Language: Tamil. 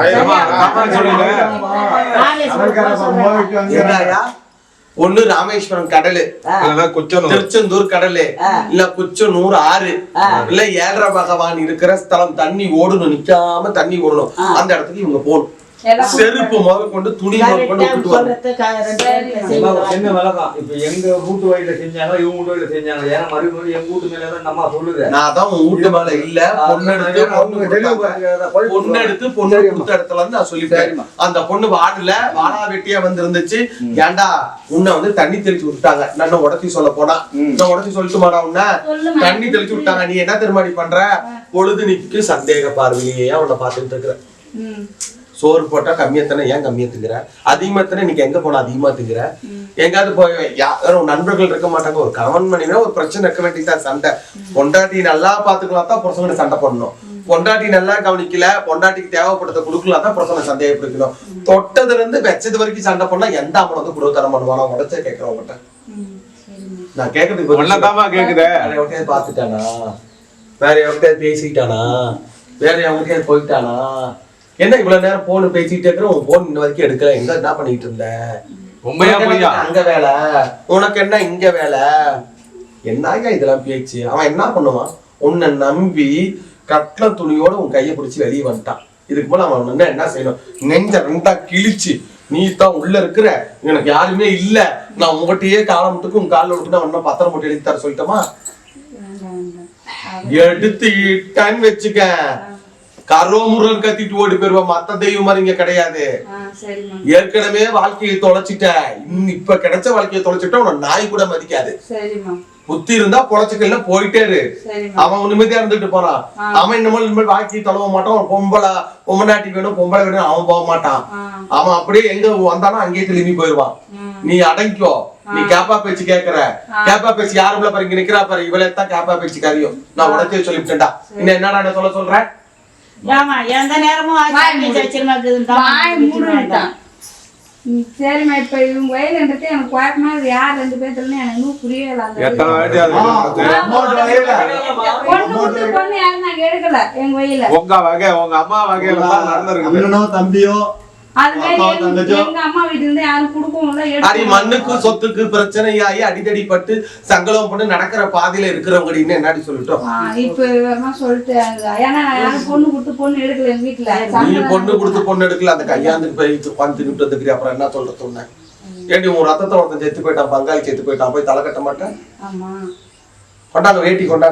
ஆயிரமா? ஒண்ணு ராமேஸ்வரம் கடலு. திருச்செந்தூர் கடலு. இல்ல குச்சனூர் ஆறு. இல்ல ஏழரை பகவான் இருக்கிற ஸ்தலம். தண்ணி ஓடணும். நிக்காம தண்ணி ஓடணும். அந்த இடத்துக்கு இவங்க போகணும். செருப்பு முதல் கொண்டு துணி சின்ன விளக்கம். இப்ப எங்க வீட்டு வழியில செஞ்சாங்க இவங்க வீட்டு வழியில செஞ்சாங்க. ஏன்னா மறுபடியும் எங்க வீட்டு மேலதான் நம்ம சொல்லுது. நான் அதான் உன் வீட்டு மேல இல்ல பொண்ணு எடுத்து பொண்ணு எடுத்து பொண்ணு கொடுத்த இடத்துல இருந்து நான் சொல்லிட்டேன் அந்த பொண்ணு வாடல வாடா வெட்டியா வந்து இருந்துச்சு ஏன்டா உன்னை வந்து தண்ணி தெளிச்சு விட்டாங்க நான் உடச்சி சொல்ல போனா. நான் உடச்சி சொல்லட்டுமாடா உன்ன. சொல்லுமா. தண்ணி தெளிச்சு விட்டாங்க. நீ என்ன திருமாடி பண்ற? பொழுதுனிக்கு சந்தேக பார்வையிலேயே உன்னை பார்த்துட்டு இருக்கிற சோறு போட்டா கம்மியா தானே ஏன் கம்மியா திங்கிற அதிகமா தானே இன்னைக்கு எங்க போனா அதிகமா திங்கிற எங்காவது போய் யாரும் நண்பர்கள் இருக்க மாட்டாங்க. ஒரு கணவன் மனைவினா ஒரு பிரச்சனை இருக்க வேண்டியதா சண்டை. பொண்டாட்டி நல்லா பாத்துக்கலாம் தான் புருஷங்க சண்டை பண்ணணும் பொண்டாட்டி நல்லா கவனிக்கல பொண்டாட்டிக்கு தேவைப்பட்டதை கொடுக்கலாம் தான் புருஷனை சந்தேகப்படுத்தணும் தொட்டதுல இருந்து வெச்சது வரைக்கும் சண்டை பண்ணா எந்த அம்மன் வந்து குடும்ப தரம் பண்ணுவானா உடச்சே கேட்கிறவங்கிட்ட நான் கேட்கறதுக்கு. ஒன்னதாமா கேக்குதே. வேற எவன்கிட்டயாவது பாத்துட்டானா வேற எவன்கிட்டயாவது பேசிக்கிட்டானா? வேற எவன்கிட்டயாவது போயிட்டானா? என்ன இவ்வளவு நேரம் போன் பேசிட்டு இருக்கிற? உன் போன் இன்ன வரைக்கும் எடுக்கல. எங்க என்ன பண்ணிட்டு இருந்த? உண்மையா பொய்யா? அங்க வேலை? உனக்கு என்ன இங்க வேலை? என்னங்க இதெல்லாம் பேச்சு? அவன் என்ன பண்ணுவான்? உன்னை நம்பி கட்ல துணியோட உன் கையை பிடிச்சி வெளியே வந்துட்டான். இதுக்கு போல அவன் என்ன என்ன செய்யணும்? நெஞ்ச ரெண்டா கிழிச்சு நீ தான் உள்ள இருக்கிற. எனக்கு யாருமே இல்ல. நான் உங்ககிட்டயே காலம் விட்டுக்கு உன் காலில் விட்டு நான் ஒன்னும் பத்திரம் போட்டு எழுதி தர சொல்லிட்டோமா? எடுத்து இட்டான்னு வச்சுக்க கரோமுருகன் கத்திட்டு ஓடி போயிருவா மத்த தெய்வம் மாதிரி இங்க கிடையாது. ஏற்கனவே வாழ்க்கையை தொலைச்சிட்ட. இன்னும் இப்ப கிடைச்ச வாழ்க்கையை தொலைச்சிட்ட உன நாய் கூட மதிக்காது. புத்தி இருந்தா பொழைச்சுக்கல போயிட்டே இரு. அவன் நிம்மதியா இருந்துட்டு போறான். அவன் இன்னமும் இனிமேல் வாழ்க்கையை தொலைவ மாட்டான். அவன் பொம்பளை பொம்மநாட்டி வேணும் பொம்பளை வேணும் அவன் போக மாட்டான். அவன் அப்படியே எங்க வந்தானோ அங்கேயே திரும்பி போயிருவான் நீ அடங்கிக்கோ. நீ கேப்பா பேச்சு கேக்குற. கேப்பா பேச்சு யாருக்குள்ள பாரு? இங்க நிக்கிறா பாரு. இவளே தான் கேப்பா பேச்சு காரியம் நான் உடச்சே சொல்லிவிட்டேன்டா. இன்னும் என்னடா என்ன சொல்ல சொல்றேன் ஏமா எந்த நேரமும் சரிம்மா இப்ப இவங்க வயலுன்றது எனக்கு குழப்பமா யார் ரெண்டு பேர்த்துல எனக்கு இன்னும் புரியல அந்த எத்தனை வாட்டி அது பொண்ணு விட்டு பொண்ணு யாரும் நாங்க எடுக்கல எங்க வயல உங்க வகை உங்க அம்மா வகையில அண்ணனோ தம்பியோ மண்ணுக்கு சொத்துக்கு பிரச்சனையாகி அடிதடி பட்டு சங்கலம் பண்ணி நடக்கிற பாதையில இருக்கிறவங்க சொல்லட்டும்? பொண்ணு கொடுத்து பொண்ணு எடுக்கல எங்க வீட்டுல நீ சங்கடம் பொண்ணு கொடுத்து பொண்ணு எடுக்கல அந்த கையாந்துக்கு போய் உட்காந்து வந்துக்கிறீ அப்புறம் என்ன சொல்ற சொன்னேன். உன் ரத்தத்தை ஒருத்தன் செத்து போயிட்டான் பங்காளி செத்து போயிட்டான் போய் தலை கட்ட மாட்டேன்? கொண்டாங்க வேட்டி கொண்டாங்க